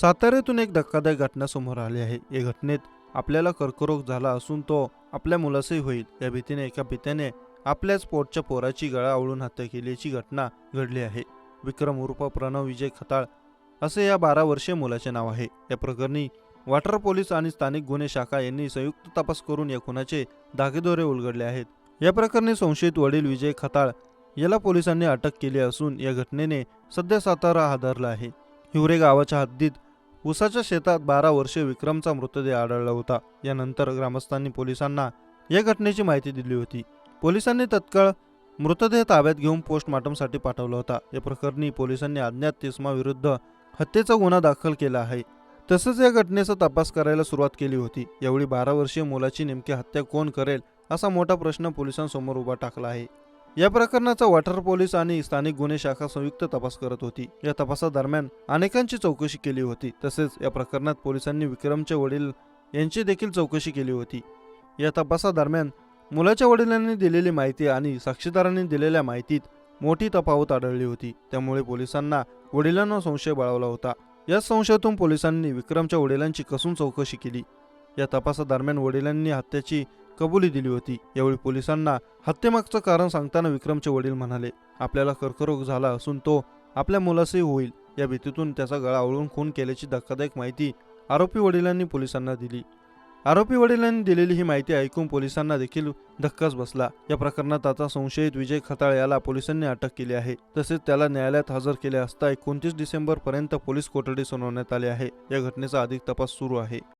साताऱ्यातून एक धक्कादायक घटना समोर आली आहे. या घटनेत आपल्याला कर्करोग झाला असून तो आपल्या मुलासही होईल. या भीतीने एका पित्याने आपल्याच पोटच्या पोराची गळा आवळून हत्या केल्याची घटना घडली आहे. विक्रम उर्फ प्रणव विजय खताळ असे या बारा वर्षीय मुलाचे नाव आहे. या प्रकरणी वाटर पोलीस आणि स्थानिक गुन्हे शाखा यांनी संयुक्त तपास करून या खुनाचे धागेदोरे उलगडले आहेत. या प्रकरणी संशयित वडील विजय खताळ याला पोलिसांनी अटक केली असून या घटनेने सध्या सातारा हादरला आहे. हिवरे गावाच्या हद्दीत उसाच्या शेतात बारा वर्षीय विक्रमचा मृतदेह आढळला होता. यानंतर ग्रामस्थांनी पोलिसांना या घटनेची माहिती दिली होती. पोलिसांनी तत्काळ मृतदेह ताब्यात घेऊन पोस्टमॉर्टमसाठी पाठवला होता. या प्रकरणी पोलिसांनी अज्ञात तिस्माविरुद्ध हत्येचा गुन्हा दाखल केला आहे. तसंच या घटनेचा तपास करायला सुरुवात केली होती. यावेळी बारा वर्षीय मुलाची नेमकी हत्या कोण करेल असा मोठा प्रश्न पोलिसांसमोर उभा टाकला आहे. या प्रकरणाचा वाटर पोलीस आणि स्थानिक गुन्हे शाखा संयुक्त तपास करत होती. या तपासादरम्यान अनेकांची चौकशी केली होती. तसेच या प्रकरणात पोलिसांनी विक्रमचे वडील यांची देखील चौकशी केली होती. या तपासादरम्यान मुलाच्या वडिलांनी दिलेली माहिती आणि साक्षीदारांनी दिलेल्या माहितीत मोठी तफावत आढळली होती. त्यामुळे पोलिसांना वडिलांना संशय बाळवला होता. या संशयातून पोलिसांनी विक्रमच्या वडिलांची कसून चौकशी केली. या तपासादरम्यान वडिलांनी हत्याची कबुली दिली होती. यावेळी पोलिसांना हत्येमागचं कारण सांगताना विक्रमचे वडील म्हणाले आपल्याला कर्करोग झाला असून तो आपल्या मुलासही होईल. या भीतीतून त्याचा गळा आवळून खून केल्याची धक्कादायक माहिती आरोपी वडिलांनी पोलिसांना दिली. आरोपी वडिलांनी दिलेली ही माहिती ऐकून पोलिसांना देखील धक्काच बसला. या प्रकरणात आता संशयित विजय खताळ याला पोलिसांनी अटक केली आहे. तसेच त्याला न्यायालयात हजर केले असता एकोणतीस डिसेंबर पर्यंत पोलीस कोठडी सुनावण्यात आली आहे. या घटनेचा अधिक तपास सुरू आहे.